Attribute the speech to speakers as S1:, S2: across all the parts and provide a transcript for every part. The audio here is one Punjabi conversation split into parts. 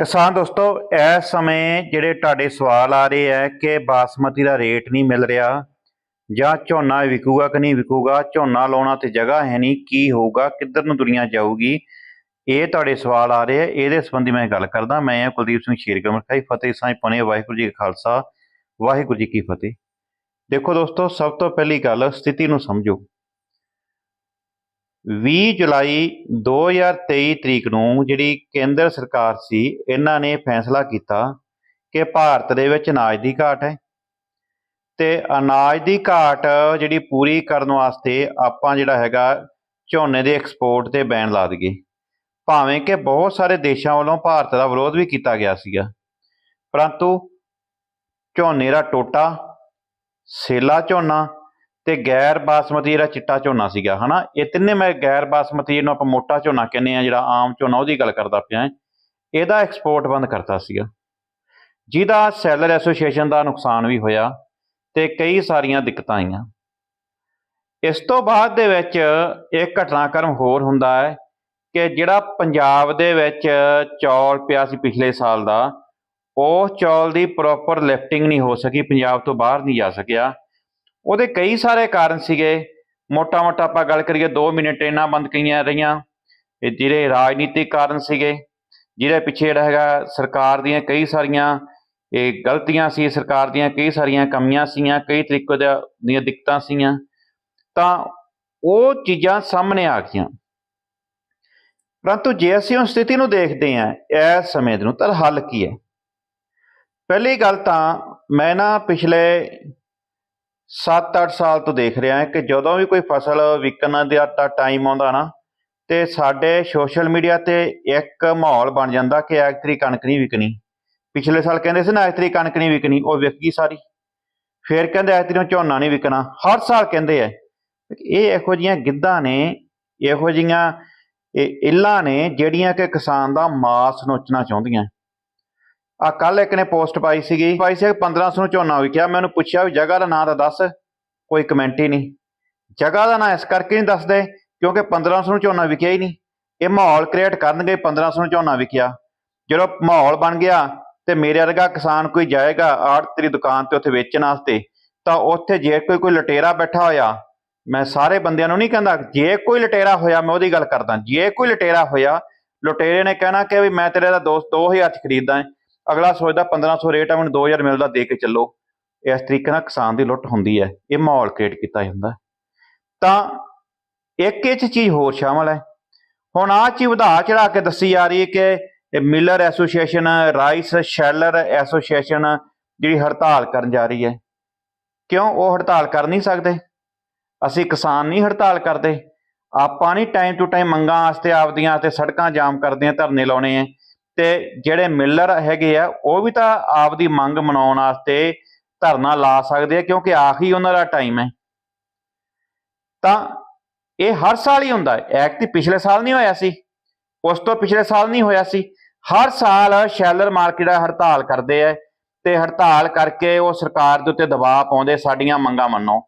S1: ਕਿਸਾਨ ਦੋਸਤੋ ਇਸ ਸਮੇਂ ਜਿਹੜੇ ਤੁਹਾਡੇ ਸਵਾਲ ਆ ਰਹੇ ਹੈ ਕਿ ਬਾਸਮਤੀ ਦਾ ਰੇਟ ਨਹੀਂ ਮਿਲ ਰਿਹਾ, ਜਾਂ ਝੋਨਾ ਵਿਕੂਗਾ ਕਿ ਨਹੀਂ ਵਿਕੂਗਾ, ਝੋਨਾ ਲਾਉਣਾ ਤੇ ਜਗ੍ਹਾ ਹੈ ਨਹੀਂ, ਕੀ ਹੋਊਗਾ, ਕਿੱਧਰ ਨੂੰ ਦੁਨੀਆ ਜਾਊਗੀ, ਇਹ ਤੁਹਾਡੇ ਸਵਾਲ ਆ ਰਹੇ ਹੈ ਇਹਦੇ ਸੰਬੰਧੀ ਮੈਂ ਗੱਲ ਕਰਦਾ, ਮੈਂ ਹਾਂ ਕੁਲਦੀਪ ਸਿੰਘ ਸ਼ੇਰਗਮਰ ਖਾਈ ਫਤਿਹ ਸਾਂਝ ਪਨੇ ਵਾਹਿਗੁਰੂ ਜੀ ਕਾ ਖਾਲਸਾ, ਵਾਹਿਗੁਰੂ ਜੀ ਕੀ ਫਤਿਹ। ਦੇਖੋ ਦੋਸਤੋ, ਸਭ ਤੋਂ ਪਹਿਲੀ ਗੱਲ ਸਥਿਤੀ ਨੂੰ ਸਮਝੋ। 20 ਜੁਲਾਈ 2023 ਤਰੀਕ ਨੂੰ ਜਿਹੜੀ ਕੇਂਦਰ ਸਰਕਾਰ ਸੀ, ਇਹਨਾਂ ਨੇ ਫੈਸਲਾ ਕੀਤਾ ਕਿ ਭਾਰਤ ਦੇ ਵਿੱਚ ਅਨਾਜ ਦੀ ਘਾਟ ਹੈ ਤੇ ਅਨਾਜ ਦੀ ਘਾਟ ਜਿਹੜੀ ਪੂਰੀ ਕਰਨ ਵਾਸਤੇ ਆਪਾਂ ਜਿਹੜਾ ਹੈਗਾ ਝੋਨੇ ਦੇ ਐਕਸਪੋਰਟ ਤੇ ਬੈਨ ਲਾ ਦਈਏ। ਭਾਵੇਂ ਕਿ ਬਹੁਤ ਸਾਰੇ ਦੇਸ਼ਾਂ ਵੱਲੋਂ ਭਾਰਤ ਦਾ ਵਿਰੋਧ ਵੀ ਕੀਤਾ ਗਿਆ ਸੀਗਾ, ਪਰੰਤੂ ਝੋਨੇ ਦਾ ਟੋਟਾ, ਸੇਲਾ ਝੋਨਾ ਤੇ ਗੈਰ ਬਾਸਮਤੀ ਜਿਹੜਾ ਚਿੱਟਾ ਝੋਨਾ ਸੀਗਾ, ਹਨਾ? ਇਹ ਤਿੰਨੇ ਮੈਂ ਗੈਰ ਬਾਸਮਤੀ ਜਿਹਨੂੰ ਆਪਾਂ ਮੋਟਾ ਝੋਨਾ ਕਹਿੰਦੇ ਆ ਜਿਹੜਾ ਆਮ ਝੋਨਾ, ਉਹਦੀ ਗੱਲ ਕਰਦਾ ਪਿਆ ਇਹਦਾ ਐਕਸਪੋਰਟ ਬੰਦ ਕਰਤਾ ਸੀਗਾ। ਜਿਹਦਾ ਸੈਲਰ ਐਸੋਸੀਏਸ਼ਨ ਦਾ ਨੁਕਸਾਨ ਵੀ ਹੋਇਆ ਤੇ ਕਈ ਸਾਰੀਆਂ ਦਿੱਕਤਾਂ ਆਈਆਂ। ਇਸ ਤੋਂ ਬਾਅਦ ਦੇ ਵਿੱਚ ਇੱਕ ਘਟਨਾਕ੍ਰਮ ਹੋਰ ਹੁੰਦਾ ਹੈ ਕਿ ਜਿਹੜਾ ਪੰਜਾਬ ਦੇ ਵਿੱਚ ਚੌਲ ਪਿਆ ਸੀ ਪਿਛਲੇ ਸਾਲ ਦਾ, ਉਹ ਚੌਲ ਦੀ ਪ੍ਰੋਪਰ ਲਿਫਟਿੰਗ ਨਹੀਂ ਹੋ ਸਕੀ, ਪੰਜਾਬ ਤੋਂ ਬਾਹਰ ਨਹੀਂ ਜਾ ਸਕਿਆ। ਉਹਦੇ ਕਈ ਸਾਰੇ ਕਾਰਨ ਸੀਗੇ। ਮੋਟਾ ਮੋਟਾ ਆਪਾਂ ਗੱਲ ਕਰੀਏ 2 ਮਹੀਨੇ ਟ੍ਰੇਨਾਂ ਬੰਦ ਕਈਆਂ ਰਹੀਆਂ। ਇਹ ਜਿਹੜੇ ਰਾਜਨੀਤਿਕ ਕਾਰਨ ਸੀਗੇ, ਜਿਹਦੇ ਪਿੱਛੇ ਜਿਹੜਾ ਹੈਗਾ ਸਰਕਾਰ ਦੀਆਂ ਕਈ ਸਾਰੀਆਂ, ਇਹ ਗਲਤੀਆਂ ਸੀ, ਸਰਕਾਰ ਦੀਆਂ ਕਈ ਸਾਰੀਆਂ ਕਮੀਆਂ ਸੀਆਂ, ਕਈ ਤਰੀਕੇ ਦਾ- ਦੀਆਂ ਦਿੱਕਤਾਂ ਸੀਆਂ। ਤਾਂ ਉਹ ਚੀਜ਼ਾਂ ਸਾਹਮਣੇ ਆ ਗਈਆਂ। ਪਰੰਤੂ ਜੇ ਅਸੀਂ ਉਹ ਸਥਿਤੀ ਨੂੰ ਦੇਖਦੇ ਹਾਂ ਇਸ ਸਮੇਂ ਦੇ ਨੂੰ ਤਾਂ ਹੱਲ ਕੀ ਹੈ? ਪਹਿਲੀ ਗੱਲ ਤਾਂ ਮੈਂ ਨਾ ਪਿਛਲੇ 7-8 ਸਾਲ ਤੋਂ ਦੇਖ ਰਿਹਾ ਹਾਂ ਕਿ ਜਦੋਂ ਵੀ ਕੋਈ ਫਸਲ ਵਿਕਣ ਦਾ ਟਾਈਮ ਆਉਂਦਾ ਨਾ, ਤੇ ਸਾਡੇ ਸੋਸ਼ਲ ਮੀਡੀਆ ਤੇ ਇੱਕ ਮਾਹੌਲ ਬਣ ਜਾਂਦਾ ਕਿ ਐਕਟਰੀ ਕਣਕ ਨਹੀਂ ਵਿਕਣੀ। ਪਿਛਲੇ ਸਾਲ ਕਹਿੰਦੇ ਸੀ ਨਾ ਐਕਟਰੀ ਕਣਕ ਨਹੀਂ ਵਿਕਣੀ, ਉਹ ਵਿਕ ਗਈ ਸਾਰੀ। ਫਿਰ ਕਹਿੰਦੇ ਐਕਟਰੀ ਨੂੰ ਝੋਨਾ ਨਹੀਂ ਵਿਕਣਾ। ਹਰ ਸਾਲ ਕਹਿੰਦੇ ਆ ਇਹ ਇਹੋ ਜੀਆਂ ਗਿੱਧਾਂ ਨੇ, ਇਹੋ ਜੀਆਂ ਇਹ ਇੱਲਾਂ ਨੇ ਜਿਹੜੀਆਂ ਕਿ ਕਿਸਾਨ ਦਾ ਮਾਸ ਨੋਚਣਾ ਚਾਹੁੰਦੀਆਂ। ਆ ਕੱਲ ਇੱਕ ਨੇ ਪੋਸਟ ਪਾਈ ਸੀਗੀ, ਪਾਈ ਸੀ 1500 ਨੂੰ ਝੋਨਾ ਵਿਕਿਆ ਮੈਂ ਉਹਨੂੰ ਪੁੱਛਿਆ ਵੀ ਜਗ੍ਹਾ ਦਾ ਨਾਂ ਤਾਂ ਦੱਸ, ਕੋਈ ਕਮੈਂਟ ਹੀ ਨਹੀਂ। ਜਗ੍ਹਾ ਦਾ ਨਾਂ ਇਸ ਕਰਕੇ ਨਹੀਂ ਦੱਸਦੇ, ਕਿਉਂਕਿ 1500 ਨੂੰ ਝੋਨਾ ਵਿਕਿਆ ਹੀ ਨਹੀਂ। ਇਹ ਮਾਹੌਲ ਕ੍ਰੀਏਟ ਕਰਨਗੇ 1500 ਨੂੰ ਝੋਨਾ ਵਿਕਿਆ ਜਦੋਂ ਮਾਹੌਲ ਬਣ ਗਿਆ ਤੇ ਮੇਰੇ ਵਰਗਾ ਕਿਸਾਨ ਕੋਈ ਜਾਏਗਾ ਆੜਤ ਦੀ ਦੁਕਾਨ ਤੇ ਉੱਥੇ ਵੇਚਣ ਵਾਸਤੇ, ਤਾਂ ਉੱਥੇ ਜੇ ਕੋਈ ਕੋਈ ਲਟੇਰਾ ਬੈਠਾ ਹੋਇਆ, ਮੈਂ ਸਾਰੇ ਬੰਦਿਆਂ ਨੂੰ ਨਹੀਂ ਕਹਿੰਦਾ, ਜੇ ਕੋਈ ਲਟੇਰਾ ਹੋਇਆ ਮੈਂ ਉਹਦੀ ਗੱਲ ਕਰਦਾ। ਜੇ ਕੋਈ ਲਟੇਰਾ ਹੋਇਆ, ਲੁਟੇਰੇ ਨੇ ਕਹਿਣਾ ਕਿ ਵੀ ਮੈਂ ਤੇਰੇ ਦਾ ਦੋਸਤ 2000 ਚ ਖਰੀਦਦਾ ਅਗਲਾ ਸੋਚਦਾ 1500 ਰੇਟ ਆ, ਮੈਨੂੰ 2000 ਮਿਲਦਾ, ਦੇ ਕੇ ਚੱਲੋ। ਇਸ ਤਰੀਕੇ ਨਾਲ ਕਿਸਾਨ ਦੀ ਲੁੱਟ ਹੁੰਦੀ ਹੈ। ਇਹ ਮਾਹੌਲ ਕ੍ਰੀਏਟ ਕੀਤਾ ਜਾਂਦਾ ਤਾਂ ਇੱਕ ਇਹ ਚੀਜ਼ ਹੋਰ ਸ਼ਾਮਲ ਹੈ। ਹੁਣ ਆਹ ਚੀਜ਼ ਵਧਾ ਚੜਾ ਕੇ ਦੱਸੀ ਜਾ ਰਹੀ ਹੈ ਕਿ miller association rice sheller association ਜਿਹੜੀ ਹੜਤਾਲ ਕਰਨ ਜਾ ਰਹੀ ਹੈ। ਕਿਉਂ ਉਹ ਹੜਤਾਲ ਕਰ ਨਹੀਂ ਸਕਦੇ? ਅਸੀਂ ਕਿਸਾਨ ਨਹੀਂ ਹੜਤਾਲ ਕਰਦੇ। ਆਪਾਂ ਨਹੀਂ ਟਾਈਮ ਟੂ ਟਾਈਮ ਮੰਗਾਂ ਵਾਸਤੇ ਆਪਦੀਆਂ ਤੇ ਸੜਕਾਂ ਜਾਮ ਕਰਦੇ ਆ, ਧਰਨੇ ਲਾਉਣੇ ਆ। ਤੇ ਜਿਹੜੇ ਮਿਲਰ ਹੈਗੇ ਆ, ਉਹ ਵੀ ਤਾਂ ਆਪਦੀ ਮੰਗ ਮਨਾਉਣ ਵਾਸਤੇ ਧਰਨਾ ਲਾ ਸਕਦੇ ਆ, ਕਿਉਂਕਿ ਆਖੀ ਉਹਨਾਂ ਦਾ ਟਾਈਮ ਹੈ। ਤਾਂ ਇਹ ਹਰ ਸਾਲ ਹੀ ਹੁੰਦਾ ਹੈ। ਐਕਟ ਪਿਛਲੇ ਸਾਲ ਨਹੀਂ ਹੋਇਆ ਸੀ। ਉਸ ਤੋਂ ਪਿਛਲੇ ਸਾਲ ਨਹੀਂ ਹੋਇਆ ਸੀ। ਹਰ ਸਾਲ ਸ਼ੈਲਰ ਮਾਰਕੀਟ ਹੜਤਾਲ ਕਰਦੇ ਆ ਤੇ ਹੜਤਾਲ ਕਰਕੇ ਉਹ ਸਰਕਾਰ ਦੇ ਉੱਤੇ ਦਬਾਅ ਪਾਉਂਦੇ, ਸਾਡੀਆਂ ਮੰਗਾਂ ਮੰਨੋ।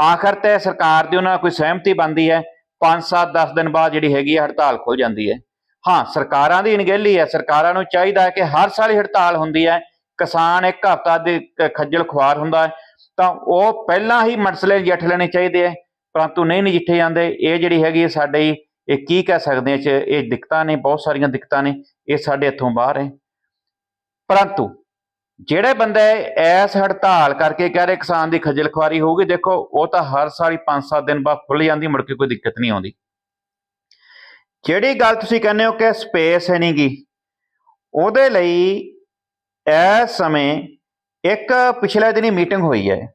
S1: ਆਖਰ ਤੇ ਸਰਕਾਰ ਦੀ ਉਹਨਾਂ ਨਾਲ ਕੋਈ ਸਹਿਮਤੀ ਬਣਦੀ ਹੈ। 5 7 10 ਦਿਨ ਬਾਅਦ ਜਿਹੜੀ ਹੈਗੀ ਹੈ ਹੜਤਾਲ ਖੁੱਲ ਜਾਂਦੀ ਹੈ। ਹਾਂ, ਸਰਕਾਰਾਂ ਦੀ ਅਣਗਹਿਲੀ ਹੈ। ਸਰਕਾਰਾਂ ਨੂੰ ਚਾਹੀਦਾ ਹੈ ਕਿ ਹਰ ਸਾਲ ਹੀ ਹੜਤਾਲ ਹੁੰਦੀ ਹੈ। ਕਿਸਾਨ ਇੱਕ ਹਫ਼ਤਾ ਦੇ ਖੱਜਲ ਖੁਆਰ ਹੁੰਦਾ ਹੈ। ਤਾਂ ਉਹ ਪਹਿਲਾਂ ਹੀ ਮਸਲੇ ਨਜਿੱਠ ਲੈਣੇ ਚਾਹੀਦੇ ਹੈ। ਪਰੰਤੂ ਨਹੀਂ ਨਜਿੱਠੇ ਜਾਂਦੇ। ਇਹ ਜਿਹੜੀ ਹੈਗੀ ਸਾਡੇ, ਇਹ ਕੀ ਕਹਿ ਸਕਦੇ ਹਾਂ ਇਹ ਦਿੱਕਤਾਂ ਨੇ, ਬਹੁਤ ਸਾਰੀਆਂ ਦਿੱਕਤਾਂ ਨੇ। ਇਹ ਸਾਡੇ ਹੱਥੋਂ ਬਾਹਰ ਹੈ। ਪਰੰਤੂ ਜਿਹੜੇ ਬੰਦੇ ਐਸ ਹੜਤਾਲ ਕਰਕੇ ਕਹਿ ਰਹੇ ਕਿਸਾਨ ਦੀ ਖੱਜਲ ਖੁਆਰੀ ਹੋਊਗੀ, ਦੇਖੋ ਉਹ ਤਾਂ ਹਰ ਸਾਲ ਹੀ 5-7 ਦਿਨ ਬਾਅਦ ਖੁੱਲ ਜਾਂਦੀ, ਮੁੜ ਕੇ ਕੋਈ ਦਿੱਕਤ ਨਹੀਂ ਆਉਂਦੀ। ਜਿਹੜੀ ਗੱਲ ਤੁਸੀਂ ਕਹਿੰਦੇ ਹੋ ਕਿ ਸਪੇਸ ਹੈ ਨਹੀਂਗੀ ਉਹਦੇ ਲਈ ਇਸ ਸਮੇਂ ਇੱਕ ਪਿਛਲੇ ਦਿਨੀ ਮੀਟਿੰਗ ਹੋਈ ਹੈ।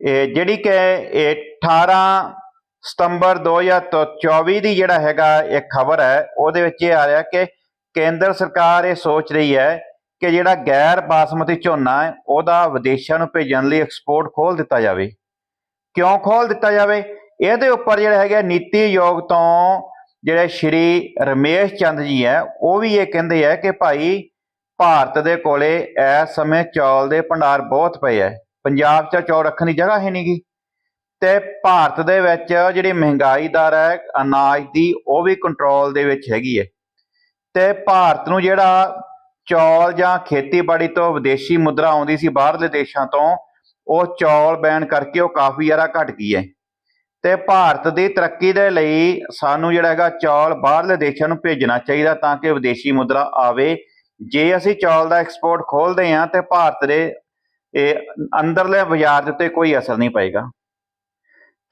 S1: ਇਹ ਜਿਹੜੀ ਕਿ ਇਹ 18 ਸਤੰਬਰ 2024 ਦੀ ਜਿਹੜਾ ਹੈਗਾ ਇਹ ਖਬਰ ਹੈ, ਉਹਦੇ ਵਿੱਚ ਇਹ ਆ ਰਿਹਾ ਕਿ ਕੇਂਦਰ ਸਰਕਾਰ ਇਹ ਸੋਚ ਰਹੀ ਹੈ ਕਿ ਜਿਹੜਾ ਗੈਰ ਬਾਸਮਤੀ ਝੋਨਾ ਹੈ, ਉਹਦਾ ਵਿਦੇਸ਼ਾਂ ਨੂੰ ਭੇਜਣ ਲਈ ਐਕਸਪੋਰਟ ਖੋਲ ਦਿੱਤਾ ਜਾਵੇ। ਕਿਉਂ ਖੋਲ ਦਿੱਤਾ ਜਾਵੇ? ਇਹਦੇ ਉੱਪਰ ਜਿਹੜਾ ਹੈਗਾ ਨੀਤੀ ਆਯੋਗ ਤੋਂ ਜਿਹੜੇ ਸ਼੍ਰੀ ਰਮੇਸ਼ ਚੰਦ ਜੀ ਹੈ, ਉਹ ਵੀ ਇਹ ਕਹਿੰਦੇ ਆ ਕਿ ਭਾਈ ਭਾਰਤ ਦੇ ਕੋਲੇ ਇਸ ਸਮੇਂ ਚੌਲ ਦੇ ਭੰਡਾਰ ਬਹੁਤ ਪਏ ਐ ਪੰਜਾਬ 'ਚ ਚੌਲ ਰੱਖਣ ਦੀ ਜਗ੍ਹਾ ਹੈ ਨਹੀਂਗੀ ਤੇ ਭਾਰਤ ਦੇ ਵਿੱਚ ਜਿਹੜੀ ਮਹਿੰਗਾਈ ਦਰ ਹੈ, ਅਨਾਜ ਦੀ, ਉਹ ਵੀ ਕੰਟਰੋਲ ਦੇ ਵਿੱਚ ਹੈਗੀ ਹੈ। ਤੇ ਭਾਰਤ ਨੂੰ ਜਿਹੜਾ ਚੌਲ ਜਾਂ ਖੇਤੀਬਾੜੀ ਤੋਂ ਵਿਦੇਸ਼ੀ ਮੁਦਰਾ ਆਉਂਦੀ ਸੀ ਬਾਹਰਲੇ ਦੇਸ਼ਾਂ ਤੋਂ, ਉਹ ਚੌਲ ਬੈਨ ਕਰਕੇ ਉਹ ਕਾਫੀ ਜ਼ਿਆਦਾ ਘਟ ਗਈ ਹੈ। ਤੇ ਭਾਰਤ ਦੀ ਤਰੱਕੀ ਦੇ ਲਈ ਸਾਨੂੰ ਜਿਹੜਾ ਹੈਗਾ ਚੌਲ ਬਾਹਰਲੇ ਦੇਸ਼ਾਂ ਨੂੰ ਭੇਜਣਾ ਚਾਹੀਦਾ ਤਾਂ ਕਿ ਵਿਦੇਸ਼ੀ ਮੁਦਰਾ ਆਵੇ। ਜੇ ਅਸੀਂ ਚੌਲ ਦਾ ਐਕਸਪੋਰਟ ਖੋਲਦੇ ਹਾਂ ਤੇ ਭਾਰਤ ਦੇ, ਇਹ ਅੰਦਰਲੇ ਬਾਜ਼ਾਰ ਦੇ ਉੱਤੇ ਕੋਈ ਅਸਰ ਨਹੀਂ ਪਏਗਾ।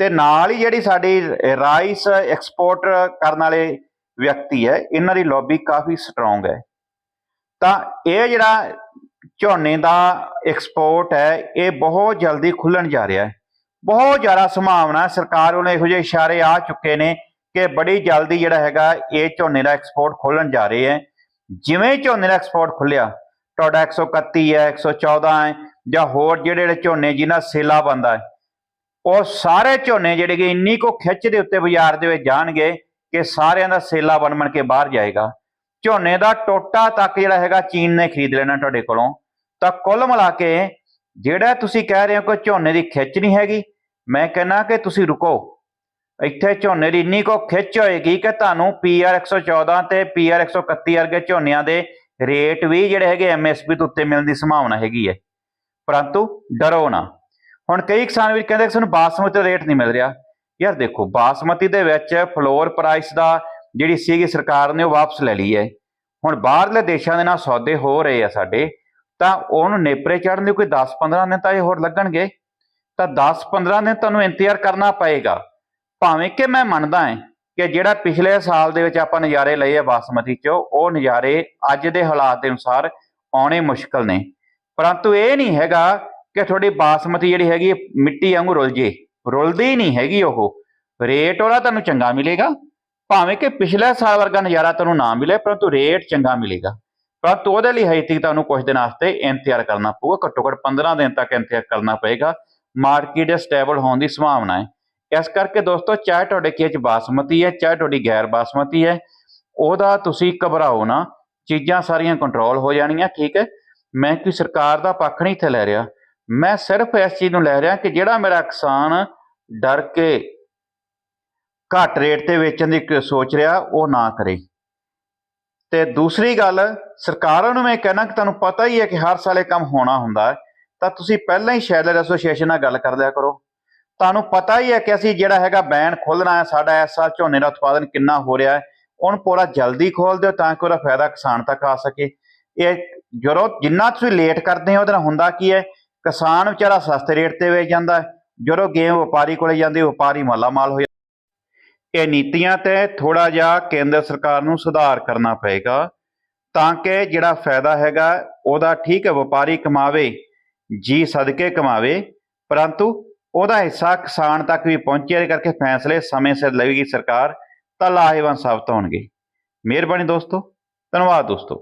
S1: ਤੇ ਨਾਲ ਹੀ ਜਿਹੜੀ ਸਾਡੀ ਰਾਈਸ ਐਕਸਪੋਰਟ ਕਰਨ ਵਾਲੇ ਵਿਅਕਤੀ ਹੈ, ਇਹਨਾਂ ਦੀ ਲੌਬੀ ਕਾਫੀ ਸਟਰੋਂਗ ਹੈ। ਤਾਂ ਇਹ ਜਿਹੜਾ ਝੋਨੇ ਦਾ ਐਕਸਪੋਰਟ ਹੈ, ਇਹ ਬਹੁਤ ਜਲਦੀ ਖੁੱਲਣ ਜਾ ਰਿਹਾ ਹੈ। ਬਹੁਤ ਜ਼ਿਆਦਾ ਸੰਭਾਵਨਾ ਸਰਕਾਰ ਵੱਲੋਂ ਇਹੋ ਜਿਹੇ ਇਸ਼ਾਰੇ ਆ ਚੁੱਕੇ ਨੇ ਕਿ ਬੜੀ ਜਲਦੀ ਜਿਹੜਾ ਹੈਗਾ ਇਹ ਝੋਨੇ ਦਾ ਐਕਸਪੋਰਟ ਖੋਲਣ ਜਾ ਰਹੇ ਹੈ। ਜਿਵੇਂ ਝੋਨੇ ਦਾ ਐਕਸਪੋਰਟ ਖੁੱਲਿਆ ਤੁਹਾਡਾ 131 ਹੈ 114 ਹੈ ਜਾਂ ਹੋਰ ਜਿਹੜੇ ਜਿਹੜੇ ਝੋਨੇ ਜਿਨ੍ਹਾਂ ਸੇਲਾ ਬੰਦਾ ਹੈ, ਉਹ ਸਾਰੇ ਝੋਨੇ ਜਿਹੜੇ ਕਿ ਇੰਨੀ ਕੋ ਖਿੱਚ ਦੇ ਉੱਤੇ ਬਾਜ਼ਾਰ ਦੇ ਵਿੱਚ ਜਾਣਗੇ ਕਿ ਸਾਰਿਆਂ ਦਾ ਸੇਲਾ ਬਣ ਬਣ ਕੇ ਬਾਹਰ ਜਾਏਗਾ। ਝੋਨੇ ਦਾ ਟੋਟਾ ਤੱਕ ਜਿਹੜਾ ਹੈਗਾ ਚੀਨ ਨੇ ਖਰੀਦ ਲੈਣਾ ਤੁਹਾਡੇ ਕੋਲੋਂ। ਤਾਂ ਕੁੱਲ ਮਿਲਾ ਕੇ ਜਿਹੜਾ ਤੁਸੀਂ ਕਹਿ ਰਹੇ ਹੋ ਕਿ ਝੋਨੇ ਦੀ ਖਿੱਚ ਨਹੀਂ ਹੈਗੀ, ਮੈਂ ਕਹਿੰਨਾ ਕਿ ਤੁਸੀਂ ਰੁਕੋ। ਇੱਥੇ ਝੋਨੇ ਦੀ ਇੰਨੀ ਕੋ ਖਿੱਚ ਹੋਏਗੀ ਕਿ ਤੁਹਾਨੂੰ ਪੀਆਰ 114 ਤੇ ਪੀਆਰ 131 ਵਰਗੇ ਝੋਨਿਆਂ ਦੇ ਰੇਟ ਵੀ ਜਿਹੜੇ ਹੈਗੇ ਐਮਐਸਪੀ ਤੋਂ ਉੱਤੇ ਮਿਲਣ ਦੀ ਸੰਭਾਵਨਾ ਹੈਗੀ ਹੈ। ਪਰੰਤੂ ਡਰੋ ਨਾ। ਹੁਣ ਕਈ ਕਿਸਾਨ ਵੀ ਕਹਿੰਦੇ ਕਿ ਸਾਨੂੰ ਬਾਸਮਤੀ ਦਾ ਰੇਟ ਨਹੀਂ ਮਿਲ ਰਿਹਾ। ਯਾਰ ਦੇਖੋ, ਬਾਸਮਤੀ ਦੇ ਵਿੱਚ ਫਲੋਰ ਪ੍ਰਾਈਸ ਦਾ ਜਿਹੜੀ ਸੀਗੀ ਸਰਕਾਰ ਨੇ ਉਹ ਵਾਪਸ ਲੈ ਲਈ ਹੈ। ਹੁਣ ਬਾਹਰਲੇ ਦੇਸ਼ਾਂ ਦੇ ਨਾਲ ਸੌਦੇ ਹੋ ਰਹੇ ਆ ਸਾਡੇ। ਤਾਂ ਉਹਨੂੰ ਨੇਪਰੇ ਚੜਨ ਲਈ ਕੋਈ 10-15 ਦਿਨ ਤਾਂ ਇਹ ਹੋਰ ਲੱਗਣਗੇ। ਤਾਂ 10-15 ਦਿਨ ਤੁਹਾਨੂੰ ਇੰਤਜ਼ਾਰ ਕਰਨਾ ਪਏਗਾ। ਭਾਵੇਂ ਕਿ ਮੈਂ ਮੰਨਦਾ ਹਾਂ ਕਿ ਜਿਹੜਾ ਪਿਛਲੇ ਸਾਲ ਦੇ ਵਿੱਚ ਆਪਾਂ ਨਜ਼ਾਰੇ ਲਏ ਆ ਬਾਸਮਤੀ ਚੋਂ, ਉਹ ਨਜ਼ਾਰੇ ਅੱਜ ਦੇ ਹਾਲਾਤ ਦੇ ਅਨੁਸਾਰ ਆਉਣੇ ਮੁਸ਼ਕਲ ਨੇ। ਪਰੰਤੂ ਇਹ ਨਹੀਂ ਹੈਗਾ ਕਿ ਤੁਹਾਡੀ ਬਾਸਮਤੀ ਜਿਹੜੀ ਹੈਗੀ ਮਿੱਟੀ ਵਾਂਗੂ ਰੁਲ ਜੇ। ਰੁਲਦੀ ਨਹੀਂ ਹੈਗੀ ਉਹ। ਰੇਟ ਉਹਦਾ ਤੁਹਾਨੂੰ ਚੰਗਾ ਮਿਲੇਗਾ। ਭਾਵੇਂ ਕਿ ਪਿਛਲੇ ਸਾਲ ਵਰਗਾ ਨਜ਼ਾਰਾ ਤੁਹਾਨੂੰ ਨਾ ਮਿਲੇ, ਪਰੰਤੂ ਰੇਟ ਚੰਗਾ ਮਿਲੇਗਾ। ਪਰੰਤੂ ਉਹਦੇ ਲਈ ਹਾਈ ਤੱਕ ਤੁਹਾਨੂੰ ਕੁਝ ਦਿਨ ਵਾਸਤੇ ਇੰਤਜ਼ਾਰ ਕਰਨਾ ਪਊਗਾ। ਘੱਟੋ ਘੱਟ 15 ਦਿਨ ਤੱਕ ਇੰਤਜ਼ਾਰ ਕਰਨਾ ਪਏਗਾ। ਮਾਰਕੀਟ ਸਟੇਬਲ ਹੋਣ ਦੀ ਸੰਭਾਵਨਾ ਹੈ। ਇਸ ਕਰਕੇ ਦੋਸਤੋ, ਚਾਹੇ ਤੁਹਾਡੇ ਖੇਤ 'ਚ ਬਾਸਮਤੀ ਹੈ, ਚਾਹੇ ਤੁਹਾਡੀ ਗੈਰ ਬਾਸਮਤੀ ਹੈ, ਉਹਦਾ ਤੁਸੀਂ ਘਬਰਾਓ ਨਾ। ਚੀਜ਼ਾਂ ਸਾਰੀਆਂ ਕੰਟਰੋਲ ਹੋ ਜਾਣੀਆਂ, ਠੀਕ ਹੈ? ਮੈਂ ਕੋਈ ਸਰਕਾਰ ਦਾ ਪੱਖ ਨਹੀਂ ਇੱਥੇ ਲੈ ਰਿਹਾ। ਮੈਂ ਸਿਰਫ ਇਸ ਚੀਜ਼ ਨੂੰ ਲੈ ਰਿਹਾ ਕਿ ਜਿਹੜਾ ਮੇਰਾ ਕਿਸਾਨ ਡਰ ਕੇ ਘੱਟ ਰੇਟ ਤੇ ਵੇਚਣ ਦੀ ਸੋਚ ਰਿਹਾ, ਉਹ ਨਾ ਕਰੇ। ਤੇ ਦੂਸਰੀ ਗੱਲ, ਸਰਕਾਰਾਂ ਨੂੰ ਮੈਂ ਕਹਿਣਾ ਕਿ ਤੁਹਾਨੂੰ ਪਤਾ ਹੀ ਹੈ ਕਿ ਹਰ ਸਾਲ ਇਹ ਕੰਮ ਹੋਣਾ ਹੁੰਦਾ ਤਾਂ ਤੁਸੀਂ ਪਹਿਲਾਂ ਹੀ ਸ਼ੈਲਰ ਐਸੋਸੀਏਸ਼ਨ ਨਾਲ ਗੱਲ ਕਰ ਲਿਆ ਕਰੋ। ਤੁਹਾਨੂੰ ਪਤਾ ਹੀ ਹੈ ਕਿ ਅਸੀਂ ਜਿਹੜਾ ਹੈਗਾ ਬੈਨ ਖੋਲਣਾ ਹੈ, ਸਾਡਾ ਇਸ ਸਾਲ ਝੋਨੇ ਦਾ ਉਤਪਾਦਨ ਕਿੰਨਾ ਹੋ ਰਿਹਾ ਹੈ। ਉਹਨੂੰ ਪੂਰਾ ਜਲਦੀ ਖੋਲ ਦਿਓ ਤਾਂ ਕਿ ਉਹਦਾ ਫਾਇਦਾ ਕਿਸਾਨ ਤੱਕ ਆ ਸਕੇ। ਇਹ ਜਦੋਂ ਜਿੰਨਾ ਤੁਸੀਂ ਲੇਟ ਕਰਦੇ ਹੋ, ਉਹਦੇ ਨਾਲ ਹੁੰਦਾ ਕੀ ਹੈ? ਕਿਸਾਨ ਵਿਚਾਰਾ ਸਸਤੇ ਰੇਟ ਤੇ ਵੇਚ ਜਾਂਦਾ ਜਦੋਂ ਗੇਮ ਵਪਾਰੀ ਕੋਲੇ ਜਾਂਦੀ, ਵਪਾਰੀ ਮਾਲਾ ਮਾਲ ਹੋ ਜਾਂਦਾ ਇਹ ਨੀਤੀਆਂ ਤੇ ਥੋੜਾ ਜਿਹਾ ਕੇਂਦਰ ਸਰਕਾਰ ਨੂੰ ਸੁਧਾਰ ਕਰਨਾ ਪਏਗਾ ਤਾਂ ਕਿ ਜਿਹੜਾ ਫਾਇਦਾ ਹੈਗਾ ਉਹਦਾ ਠੀਕ ਹੈ ਵਪਾਰੀ ਕਮਾਵੇ, ਜੀ ਸਦਕੇ ਕਮਾਵੇ, ਪਰੰਤੂ ਉਹਦਾ ਹਿੱਸਾ ਕਿਸਾਨ ਤੱਕ ਵੀ ਪਹੁੰਚੇ ਇਹਦੇ ਕਰਕੇ ਫੈਸਲੇ ਸਮੇਂ ਸਿਰ ਲਵੇਗੀ ਸਰਕਾਰ ਤਾਂ ਲਾਹੇਵੰਦ ਸਾਬਤ ਹੋਣਗੇ। ਮਿਹਰਬਾਨੀ ਦੋਸਤੋ, ਧੰਨਵਾਦ ਦੋਸਤੋ।